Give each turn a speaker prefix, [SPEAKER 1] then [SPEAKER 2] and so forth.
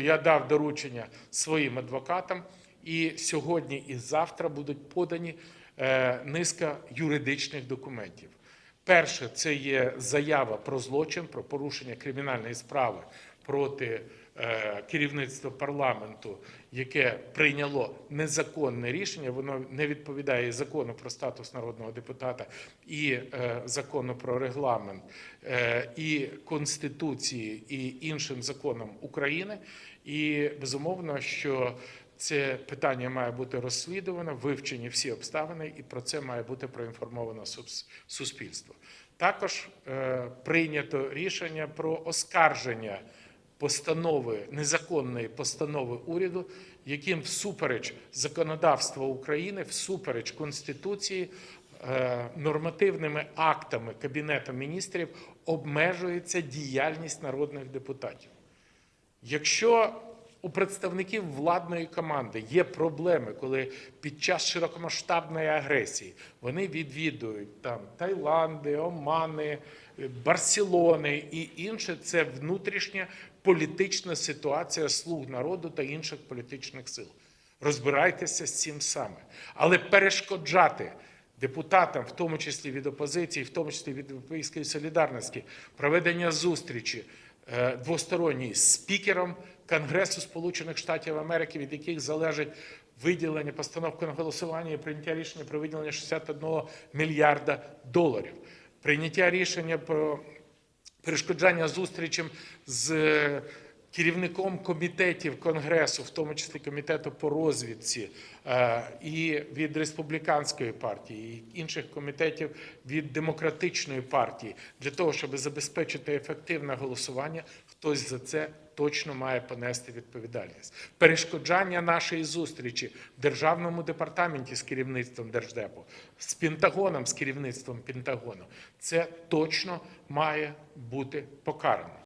[SPEAKER 1] Я дав доручення своїм адвокатам, і сьогодні і завтра будуть подані е, низка юридичних документів. Перше, це є заява про злочин, про порушення кримінальної справи проти е, керівництва парламенту, яке прийняло незаконне рішення. Воно не відповідає закону про статус народного депутата і е, закону про регламент, е, і конституції, і іншим законам України. І безумовно, що це питання має бути розслідувано, вивчені всі обставини, і про це має бути проінформовано суспільство. Також прийнято рішення про оскарження постанови незаконної постанови уряду, яким всупереч законодавства України, всупереч Конституції, е, нормативними актами Кабінету міністрів обмежується діяльність народних депутатів. Якщо у представників владної команди є проблеми, коли під час широкомасштабної агресії вони відвідують там Таїланди, Омани, е, Барселони і інше, це внутрішня політична ситуація слуг народу та інших політичних сил. Розбирайтеся з цим саме, але перешкоджати депутатам, в тому числі від опозиції, в тому числі від Європейської солідарності, проведення зустрічі е, двосторонній з спікером Конгресу Сполучених Штатів Америки, від яких залежить виділення постановку на голосування і прийняття рішення про виділення 61 мільярда доларів, прийняття рішення про перешкоджання зустрічам з е, керівником комітетів Конгресу, в тому числі комітету по розвідці, е, і від республіканської партії, і інших комітетів від демократичної партії, для того, щоб забезпечити ефективне голосування, хтось за це точно має понести відповідальність. Перешкоджання нашої зустрічі в державному департаменті з керівництвом держдепу, з Пентагоном, з керівництвом Пентагону, це точно має бути покарано.